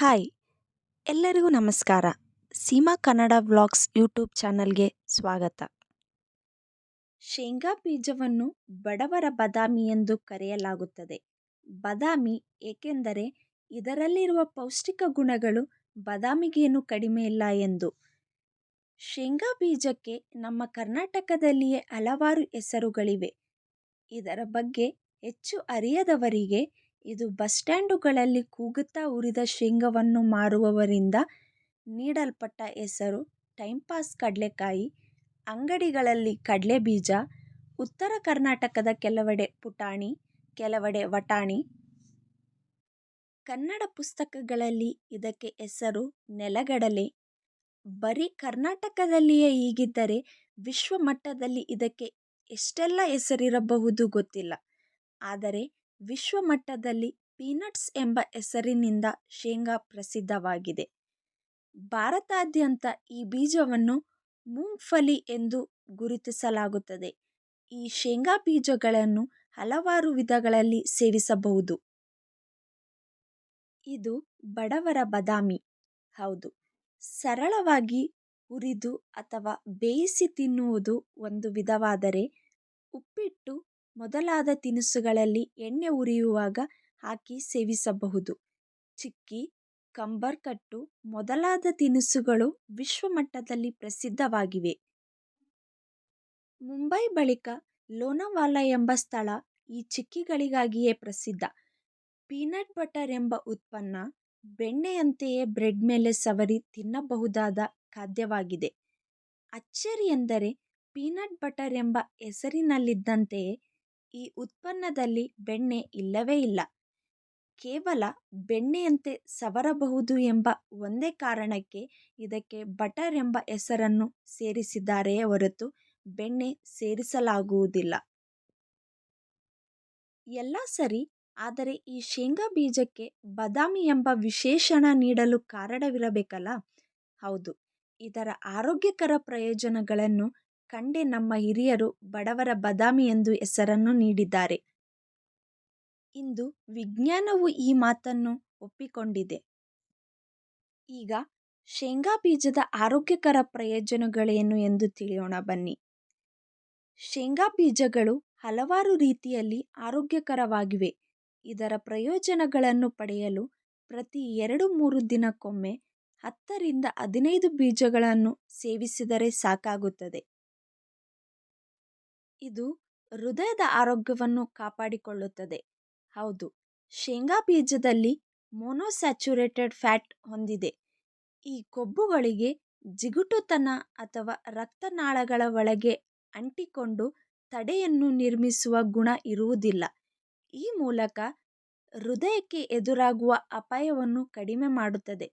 Hi, ಎಲ್ಲರಿಗೂ ನಮಸ್ಕಾರ. Seema Kannada vlogs YouTube ಚಾನಲ್ಗೆ ಸ್ವಾಗತ. ಶೇಂಗಾ ಬೀಜವನ್ನು ಬಡವರ ಬದಾಮಿ ಎಂದು ಕರೆಯಲಾಗುತ್ತದೆ. ಬದಾಮಿ ಏಕೆಂದರೆ ಇದರಲ್ಲಿರುವ ಪೌಷ್ಟಿಕ ಗುಣಗಳು ಬದಾಮಿಗೇನು ಕಡಿಮೆ ಇಲ್ಲ ಎಂದು. ಶೇಂಗಾ ಬೀಜಕ್ಕೆ ನಮ್ಮ ಕರ್ನಾಟಕದಲ್ಲಿಯೇ ಹಲವಾರು ಹೆಸರುಗಳಿವೆ. ಇದರ ಬಗ್ಗೆ ಹೆಚ್ಚು ಅರಿಯದವರಿಗೆ ಇದು ಬಸ್ ಸ್ಟ್ಯಾಂಡುಗಳಲ್ಲಿ ಕೂಗುತ್ತಾ ಉರಿದ ಶೇಂಗವನ್ನು ಮಾರುವವರಿಂದ ನೀಡಲ್ಪಟ್ಟ ಹೆಸರು ಟೈಮ್ ಪಾಸ್ ಕಡಲೆಕಾಯಿ. ಅಂಗಡಿಗಳಲ್ಲಿ ಕಡಲೆ ಬೀಜ ಉತ್ತರ ಕರ್ನಾಟಕದ ಕೆಲವೆಡೆ ಪುಟಾಣಿ, ಕೆಲವೆಡೆ ವಟಾಣಿ. ಕನ್ನಡ ಪುಸ್ತಕಗಳಲ್ಲಿ ಇದಕ್ಕೆ ಹೆಸರು ನೆಲಗಡಲೆ. ಬರೀ ಕರ್ನಾಟಕದಲ್ಲಿಯೇ ಹೀಗಿದ್ದರೆ ವಿಶ್ವ ಮಟ್ಟದಲ್ಲಿ ಇದಕ್ಕೆ ಎಷ್ಟೆಲ್ಲ ಹೆಸರಿರಬಹುದು ಗೊತ್ತಿಲ್ಲ. ಆದರೆ ವಿಶ್ವ ಮಟ್ಟದಲ್ಲಿ ಪೀನಟ್ಸ್ ಎಂಬ ಹೆಸರಿನಿಂದ ಶೇಂಗಾ ಪ್ರಸಿದ್ಧವಾಗಿದೆ. ಭಾರತಾದ್ಯಂತ ಈ ಬೀಜವನ್ನು ಮೂಂಗ್ಫಲಿ ಎಂದು ಗುರುತಿಸಲಾಗುತ್ತದೆ. ಈ ಶೇಂಗಾ ಬೀಜಗಳನ್ನು ಹಲವಾರು ವಿಧಗಳಲ್ಲಿ ಸೇವಿಸಬಹುದು. ಇದು ಬಡವರ ಬದಾಮಿ. ಹೌದು, ಸರಳವಾಗಿ ಹುರಿದು ಅಥವಾ ಬೇಯಿಸಿ ತಿನ್ನುವುದು ಒಂದು ವಿಧವಾದರೆ ಉಪ್ಪಿಟ್ಟು ಮೊದಲಾದ ತಿನಿಸುಗಳಲ್ಲಿ ಎಣ್ಣೆ ಉರಿಯುವಾಗ ಹಾಕಿ ಸೇವಿಸಬಹುದು. ಚಿಕ್ಕಿ, ಕಂಬರ್ಕಟ್ಟು ಮೊದಲಾದ ತಿನಿಸುಗಳು ವಿಶ್ವಮಟ್ಟದಲ್ಲಿ ಪ್ರಸಿದ್ಧವಾಗಿವೆ. ಮುಂಬೈ ಬಳಿಕ ಲೋನಾವಾಲಾ ಎಂಬ ಸ್ಥಳ ಈ ಚಿಕ್ಕಿಗಳಿಗಾಗಿಯೇ ಪ್ರಸಿದ್ಧ. ಪೀನಟ್ ಬಟರ್ ಎಂಬ ಉತ್ಪನ್ನ ಬೆಣ್ಣೆಯಂತೆಯೇ ಬ್ರೆಡ್ ಮೇಲೆ ಸವರಿ ತಿನ್ನಬಹುದಾದ ಖಾದ್ಯವಾಗಿದೆ. ಅಚ್ಚರಿ ಎಂದರೆ ಪೀನಟ್ ಬಟರ್ ಎಂಬ ಹೆಸರಿನಲ್ಲಿದ್ದಂತೆಯೇ ಈ ಉತ್ಪನ್ನದಲ್ಲಿ ಬೆಣ್ಣೆ ಇಲ್ಲವೇ ಇಲ್ಲ. ಕೇವಲ ಬೆಣ್ಣೆಯಂತೆ ಸವರಬಹುದು ಎಂಬ ಒಂದೇ ಕಾರಣಕ್ಕೆ ಇದಕ್ಕೆ ಬಟರ್ ಎಂಬ ಹೆಸರನ್ನು ಸೇರಿಸಿದ್ದಾರೆಯೇ ಹೊರತು ಬೆಣ್ಣೆ ಸೇರಿಸಲಾಗುವುದಿಲ್ಲ. ಎಲ್ಲ ಸರಿ, ಆದರೆ ಈ ಶೇಂಗಾ ಬೀಜಕ್ಕೆ ಬದಾಮಿ ಎಂಬ ವಿಶೇಷಣ ನೀಡಲು ಕಾರಣವಿರಬೇಕಲ್ಲ? ಹೌದು, ಇದರ ಆರೋಗ್ಯಕರ ಪ್ರಯೋಜನಗಳನ್ನು ಕಂಡೇ ನಮ್ಮ ಹಿರಿಯರು ಬಡವರ ಬದಾಮಿ ಎಂದು ಹೆಸರನ್ನು ನೀಡಿದ್ದಾರೆ. ಇಂದು ವಿಜ್ಞಾನವು ಈ ಮಾತನ್ನು ಒಪ್ಪಿಕೊಂಡಿದೆ. ಈಗ ಶೇಂಗಾ ಬೀಜದ ಆರೋಗ್ಯಕರ ಪ್ರಯೋಜನಗಳೇನು ಎಂದು ತಿಳಿಯೋಣ ಬನ್ನಿ. ಶೇಂಗಾ ಬೀಜಗಳು ಹಲವಾರು ರೀತಿಯಲ್ಲಿ ಆರೋಗ್ಯಕರವಾಗಿವೆ. ಇದರ ಪ್ರಯೋಜನಗಳನ್ನು ಪಡೆಯಲು ಪ್ರತಿ ಎರಡು ಮೂರು ದಿನಕ್ಕೊಮ್ಮೆ ಹತ್ತರಿಂದ ಹದಿನೈದು ಬೀಜಗಳನ್ನು ಸೇವಿಸಿದರೆ ಸಾಕಾಗುತ್ತದೆ. ಇದು ಹೃದಯದ ಆರೋಗ್ಯವನ್ನು ಕಾಪಾಡಿಕೊಳ್ಳುತ್ತದೆ. ಹೌದು, ಶೇಂಗಾ ಬೀಜದಲ್ಲಿ ಮೊನೊಸ್ಯಾಚುರೇಟೆಡ್ ಫ್ಯಾಟ್ ಹೊಂದಿದೆ. ಈ ಕೊಬ್ಬುಗಳಿಗೆ ಜಿಗುಟುತನ ಅಥವಾ ರಕ್ತನಾಳಗಳ ಒಳಗೆ ಅಂಟಿಕೊಂಡು ತಡೆಯನ್ನು ನಿರ್ಮಿಸುವ ಗುಣ ಇರುವುದಿಲ್ಲ. ಈ ಮೂಲಕ ಹೃದಯಕ್ಕೆ ಎದುರಾಗುವ ಅಪಾಯವನ್ನು ಕಡಿಮೆ ಮಾಡುತ್ತದೆ.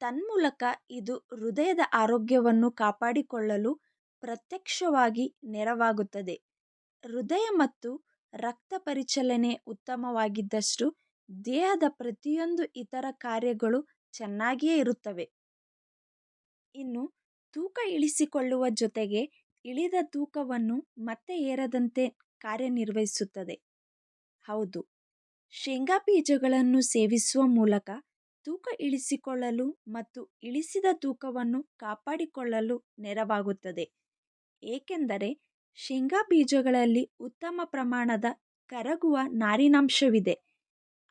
ತನ್ಮೂಲಕ ಇದು ಹೃದಯದ ಆರೋಗ್ಯವನ್ನು ಕಾಪಾಡಿಕೊಳ್ಳಲು ಪ್ರತ್ಯಕ್ಷವಾಗಿ ನೆರವಾಗುತ್ತದೆ. ಹೃದಯ ಮತ್ತು ರಕ್ತ ಪರಿಚಲನೆ ಉತ್ತಮವಾಗಿದ್ದಷ್ಟು ದೇಹದ ಪ್ರತಿಯೊಂದು ಇತರ ಕಾರ್ಯಗಳು ಚೆನ್ನಾಗಿಯೇ ಇರುತ್ತವೆ. ಇನ್ನು ತೂಕ ಇಳಿಸಿಕೊಳ್ಳುವ ಜೊತೆಗೆ ಇಳಿದ ತೂಕವನ್ನು ಮತ್ತೆ ಏರದಂತೆ ಕಾರ್ಯನಿರ್ವಹಿಸುತ್ತದೆ. ಹೌದು, ಶೇಂಗಾ ಬೀಜಗಳನ್ನು ಸೇವಿಸುವ ಮೂಲಕ ತೂಕ ಇಳಿಸಿಕೊಳ್ಳಲು ಮತ್ತು ಇಳಿಸಿದ ತೂಕವನ್ನು ಕಾಪಾಡಿಕೊಳ್ಳಲು ನೆರವಾಗುತ್ತದೆ. ಏಕೆಂದರೆ ಶೇಂಗಾ ಬೀಜಗಳಲ್ಲಿ ಉತ್ತಮ ಪ್ರಮಾಣದ ಕರಗುವ ನಾರಿನಾಂಶವಿದೆ.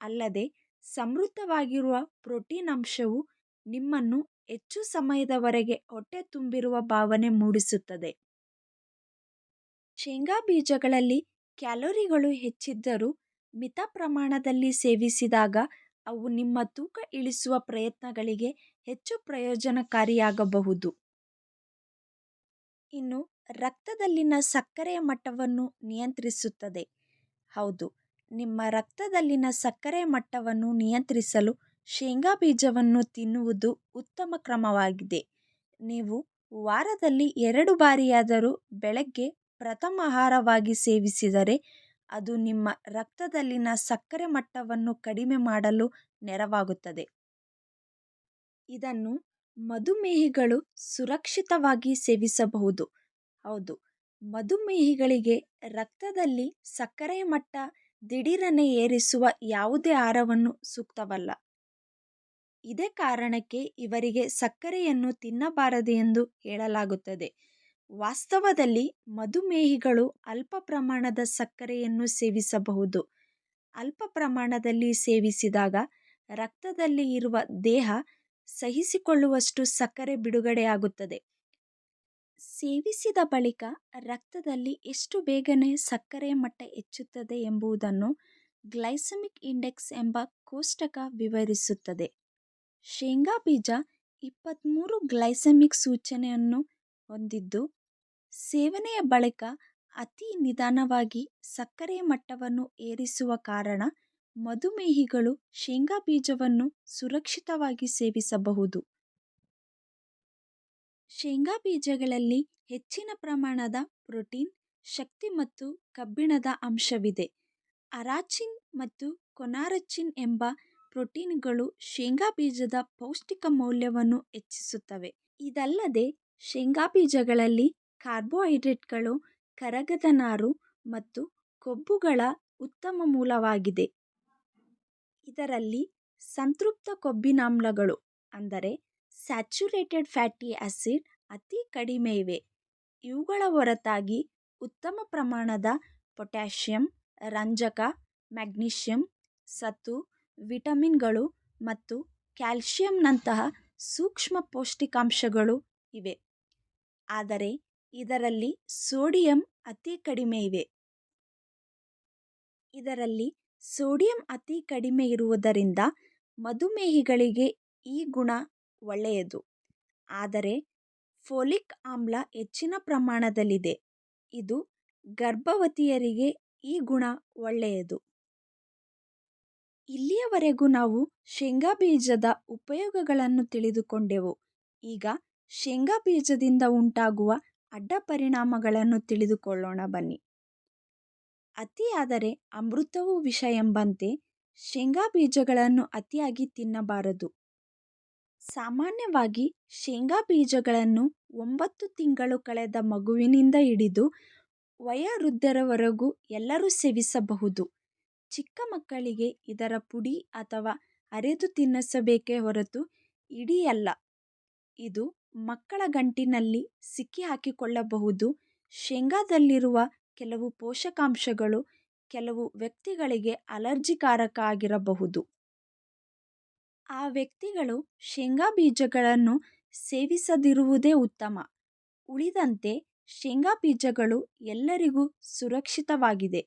ಅಲ್ಲದೆ ಸಮೃದ್ಧವಾಗಿರುವ ಪ್ರೋಟೀನ್ ಅಂಶವು ನಿಮ್ಮನ್ನು ಹೆಚ್ಚು ಸಮಯದವರೆಗೆ ಹೊಟ್ಟೆ ತುಂಬಿರುವ ಭಾವನೆ ಮೂಡಿಸುತ್ತದೆ. ಶೇಂಗಾ ಬೀಜಗಳಲ್ಲಿ ಕ್ಯಾಲೋರಿಗಳು ಹೆಚ್ಚಿದ್ದರೂ ಮಿತ ಪ್ರಮಾಣದಲ್ಲಿ ಸೇವಿಸಿದಾಗ ಅವು ನಿಮ್ಮ ತೂಕ ಇಳಿಸುವ ಪ್ರಯತ್ನಗಳಿಗೆ ಹೆಚ್ಚು ಪ್ರಯೋಜನಕಾರಿಯಾಗಬಹುದು. ಇನ್ನು ರಕ್ತದಲ್ಲಿನ ಸಕ್ಕರೆಯ ಮಟ್ಟವನ್ನು ನಿಯಂತ್ರಿಸುತ್ತದೆ. ಹೌದು, ನಿಮ್ಮ ರಕ್ತದಲ್ಲಿನ ಸಕ್ಕರೆ ಮಟ್ಟವನ್ನು ನಿಯಂತ್ರಿಸಲು ಶೇಂಗಾ ಬೀಜವನ್ನು ತಿನ್ನುವುದು ಉತ್ತಮ ಕ್ರಮವಾಗಿದೆ. ನೀವು ವಾರದಲ್ಲಿ ಎರಡು ಬಾರಿಯಾದರೂ ಬೆಳಗ್ಗೆ ಪ್ರಥಮ ಆಹಾರವಾಗಿ ಸೇವಿಸಿದರೆ ಅದು ನಿಮ್ಮ ರಕ್ತದಲ್ಲಿನ ಸಕ್ಕರೆ ಮಟ್ಟವನ್ನು ಕಡಿಮೆ ಮಾಡಲು ನೆರವಾಗುತ್ತದೆ. ಇದನ್ನು ಮಧುಮೇಹಿಗಳು ಸುರಕ್ಷಿತವಾಗಿ ಸೇವಿಸಬಹುದು. ಹೌದು. ಮಧುಮೇಹಿಗಳಿಗೆ ರಕ್ತದಲ್ಲಿ ಸಕ್ಕರೆಯ ಮಟ್ಟ ದಿಢೀರನೆ ಏರಿಸುವ ಯಾವುದೇ ಆಹಾರವನ್ನು ಸೂಕ್ತವಲ್ಲ. ಇದೇ ಕಾರಣಕ್ಕೆ ಇವರಿಗೆ ಸಕ್ಕರೆಯನ್ನು ತಿನ್ನಬಾರದು ಎಂದು ಹೇಳಲಾಗುತ್ತದೆ. ವಾಸ್ತವದಲ್ಲಿ ಮಧುಮೇಹಿಗಳು ಅಲ್ಪ ಪ್ರಮಾಣದ ಸಕ್ಕರೆಯನ್ನು ಸೇವಿಸಬಹುದು. ಅಲ್ಪ ಪ್ರಮಾಣದಲ್ಲಿ ಸೇವಿಸಿದಾಗ ರಕ್ತದಲ್ಲಿ ಇರುವ ದೇಹ ಸಹಿಸಿಕೊಳ್ಳುವಷ್ಟು ಸಕ್ಕರೆ ಬಿಡುಗಡೆಯಾಗುತ್ತದೆ. ಸೇವಿಸಿದ ಬಳಿಕ ರಕ್ತದಲ್ಲಿ ಎಷ್ಟು ಬೇಗನೆ ಸಕ್ಕರೆ ಮಟ್ಟ ಹೆಚ್ಚುತ್ತದೆ ಎಂಬುದನ್ನು ಗ್ಲೈಸಮಿಕ್ ಇಂಡೆಕ್ಸ್ ಎಂಬ ಕೋಷ್ಟಕ ವಿವರಿಸುತ್ತದೆ. ಶೇಂಗಾ ಬೀಜ ಇಪ್ಪತ್ತ್ಮೂರು ಗ್ಲೈಸಮಿಕ್ ಸೂಚನೆಯನ್ನು ಹೊಂದಿದ್ದು, ಸೇವನೆಯ ಬಳಿಕ ಅತಿ ನಿಧಾನವಾಗಿ ಸಕ್ಕರೆ ಮಟ್ಟವನ್ನು ಏರಿಸುವ ಕಾರಣ ಮಧುಮೇಹಿಗಳು ಶೇಂಗಾ ಬೀಜವನ್ನು ಸುರಕ್ಷಿತವಾಗಿ ಸೇವಿಸಬಹುದು. ಶೇಂಗಾ ಬೀಜಗಳಲ್ಲಿ ಹೆಚ್ಚಿನ ಪ್ರಮಾಣದ ಪ್ರೋಟೀನ್, ಶಕ್ತಿ ಮತ್ತು ಕಬ್ಬಿಣದ ಅಂಶವಿದೆ. ಅರಾಚಿನ್ ಮತ್ತು ಕೊನಾರಚಿನ್ ಎಂಬ ಪ್ರೋಟೀನ್ಗಳು ಶೇಂಗಾ ಬೀಜದ ಪೌಷ್ಟಿಕ ಮೌಲ್ಯವನ್ನು ಹೆಚ್ಚಿಸುತ್ತವೆ. ಇದಲ್ಲದೆ, ಶೇಂಗಾ ಬೀಜಗಳಲ್ಲಿ ಕಾರ್ಬೋಹೈಡ್ರೇಟ್ಗಳು, ಕರಗದ ನಾರು ಮತ್ತು ಕೊಬ್ಬುಗಳ ಉತ್ತಮ ಮೂಲವಾಗಿದೆ. ಇದರಲ್ಲಿ ಸಂತೃಪ್ತ ಕೊಬ್ಬಿನಾಮ್ಲಗಳು ಅಂದರೆ ಸ್ಯಾಚುರೇಟೆಡ್ ಫ್ಯಾಟಿ ಆಸಿಡ್ ಅತಿ ಕಡಿಮೆ ಇವೆ. ಇವುಗಳ ಹೊರತಾಗಿ ಉತ್ತಮ ಪ್ರಮಾಣದ ಪೊಟ್ಯಾಷಿಯಂ, ರಂಜಕ, ಮ್ಯಾಗ್ನೀಷಿಯಂ ಸತು ವಿಟಮಿನ್ಗಳು ಮತ್ತು ಕ್ಯಾಲ್ಶಿಯಂನಂತಹ ಸೂಕ್ಷ್ಮ ಪೌಷ್ಟಿಕಾಂಶಗಳು ಇವೆ. ಆದರೆ ಇದರಲ್ಲಿ ಸೋಡಿಯಂ ಅತಿ ಕಡಿಮೆ ಇವೆ. ಇದರಲ್ಲಿ ಸೋಡಿಯಂ ಅತಿ ಕಡಿಮೆ ಇರುವುದರಿಂದ ಮಧುಮೇಹಿಗಳಿಗೆ ಈ ಗುಣ ಒಳ್ಳೆಯದು. ಆದರೆ ಫೋಲಿಕ್ ಆಮ್ಲ ಹೆಚ್ಚಿನ ಪ್ರಮಾಣದಲ್ಲಿದೆ. ಇದು ಗರ್ಭವತಿಯರಿಗೆ ಈ ಗುಣ ಒಳ್ಳೆಯದು. ಇಲ್ಲಿಯವರೆಗೂ ನಾವು ಶೇಂಗಾ ಬೀಜದ ಉಪಯೋಗಗಳನ್ನು ತಿಳಿದುಕೊಂಡೆವು. ಈಗ ಶೇಂಗಾ ಬೀಜದಿಂದ ಉಂಟಾಗುವ ಅಡ್ಡ ಪರಿಣಾಮಗಳನ್ನು ತಿಳಿದುಕೊಳ್ಳೋಣ ಬನ್ನಿ. ಅತಿಯಾದರೆ ಅಮೃತವು ವಿಷ ಎಂಬಂತೆ ಶೇಂಗಾ ಬೀಜಗಳನ್ನು ಅತಿಯಾಗಿ ತಿನ್ನಬಾರದು. ಸಾಮಾನ್ಯವಾಗಿ ಶೇಂಗಾ ಬೀಜಗಳನ್ನು ಒಂಬತ್ತು ತಿಂಗಳು ಕಳೆದ ಮಗುವಿನಿಂದ ಹಿಡಿದು ವಯೋವೃದ್ಧರವರೆಗೂ ಎಲ್ಲರೂ ಸೇವಿಸಬಹುದು. ಚಿಕ್ಕ ಮಕ್ಕಳಿಗೆ ಇದರ ಪುಡಿ ಅಥವಾ ಅರೆದು ತಿನ್ನಿಸಬೇಕೇ ಹೊರತು ಇಡಿಯಲ್ಲ ಇದು ಮಕ್ಕಳ ಗಂಟಿನಲ್ಲಿ ಸಿಕ್ಕಿ ಹಾಕಿಕೊಳ್ಳಬಹುದು. ಶೇಂಗಾದಲ್ಲಿರುವ ಕೆಲವು ಪೋಷಕಾಂಶಗಳು ಕೆಲವು ವ್ಯಕ್ತಿಗಳಿಗೆ ಅಲರ್ಜಿಕಾರಕ ಆಗಿರಬಹುದು. ಆ ವ್ಯಕ್ತಿಗಳು ಶೇಂಗಾ ಬೀಜಗಳನ್ನು ಸೇವಿಸದಿರುವುದೇ ಉತ್ತಮ. ಉಳಿದಂತೆ ಶೇಂಗಾ ಬೀಜಗಳು ಎಲ್ಲರಿಗೂ ಸುರಕ್ಷಿತವಾಗಿದೆ.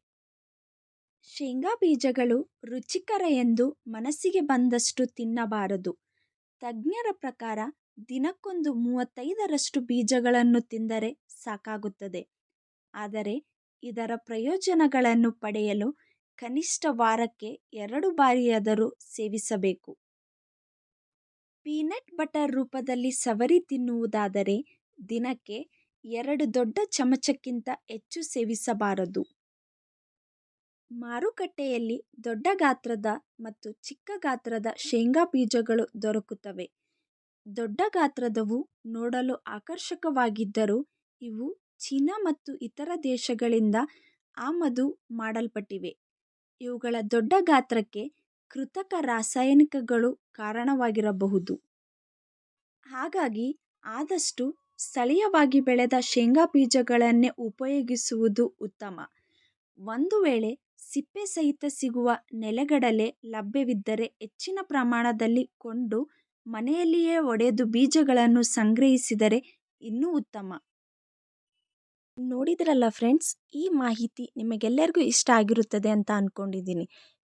ಶೇಂಗಾ ಬೀಜಗಳು ರುಚಿಕರ ಎಂದು ಮನಸ್ಸಿಗೆ ಬಂದಷ್ಟು ತಿನ್ನಬಾರದು. ತಜ್ಞರ ಪ್ರಕಾರ ದಿನಕ್ಕೊಂದು ಮೂವತ್ತೈದರಷ್ಟು ಬೀಜಗಳನ್ನು ತಿಂದರೆ ಸಾಕಾಗುತ್ತದೆ. ಆದರೆ ಇದರ ಪ್ರಯೋಜನಗಳನ್ನು ಪಡೆಯಲು ಕನಿಷ್ಠ ವಾರಕ್ಕೆ ಎರಡು ಬಾರಿಯಾದರೂ ಸೇವಿಸಬೇಕು. ಪೀನಟ್ ಬಟರ್ ರೂಪದಲ್ಲಿ ಸವರಿ ತಿನ್ನುವುದಾದರೆ ದಿನಕ್ಕೆ ಎರಡು ದೊಡ್ಡ ಚಮಚಕ್ಕಿಂತ ಹೆಚ್ಚು ಸೇವಿಸಬಾರದು. ಮಾರುಕಟ್ಟೆಯಲ್ಲಿ ದೊಡ್ಡ ಗಾತ್ರದ ಮತ್ತು ಚಿಕ್ಕ ಗಾತ್ರದ ಶೇಂಗಾ ಬೀಜಗಳು ದೊರಕುತ್ತವೆ. ದೊಡ್ಡ ಗಾತ್ರದವು ನೋಡಲು ಆಕರ್ಷಕವಾಗಿದ್ದರೂ ಇವು ಚೀನಾ ಮತ್ತು ಇತರ ದೇಶಗಳಿಂದ ಆಮದು ಮಾಡಲ್ಪಟ್ಟಿವೆ. ಇವುಗಳ ದೊಡ್ಡ ಗಾತ್ರಕ್ಕೆ ಕೃತಕ ರಾಸಾಯನಿಕಗಳು ಕಾರಣವಾಗಿರಬಹುದು. ಹಾಗಾಗಿ ಆದಷ್ಟು ಸ್ಥಳೀಯವಾಗಿ ಬೆಳೆದ ಶೇಂಗಾ ಬೀಜಗಳನ್ನೇ ಉಪಯೋಗಿಸುವುದು ಉತ್ತಮ. ಒಂದು ವೇಳೆ ಸಿಪ್ಪೆ ಸಹಿತ ಸಿಗುವ ನೆಲಗಡಲೆ ಲಭ್ಯವಿದ್ದರೆ ಹೆಚ್ಚಿನ ಪ್ರಮಾಣದಲ್ಲಿ ಕೊಂಡು ಮನೆಯಲ್ಲಿಯೇ ಒಡೆದು ಬೀಜಗಳನ್ನು ಸಂಗ್ರಹಿಸಿದರೆ ಇನ್ನೂ ಉತ್ತಮ. ನೋಡಿದ್ರಲ್ಲ ಫ್ರೆಂಡ್ಸ್, ಈ ಮಾಹಿತಿ ನಿಮಗೆಲ್ಲರಿಗೂ ಇಷ್ಟ ಆಗಿರುತ್ತದೆ ಅಂತ ಅಂದ್ಕೊಂಡಿದ್ದೀನಿ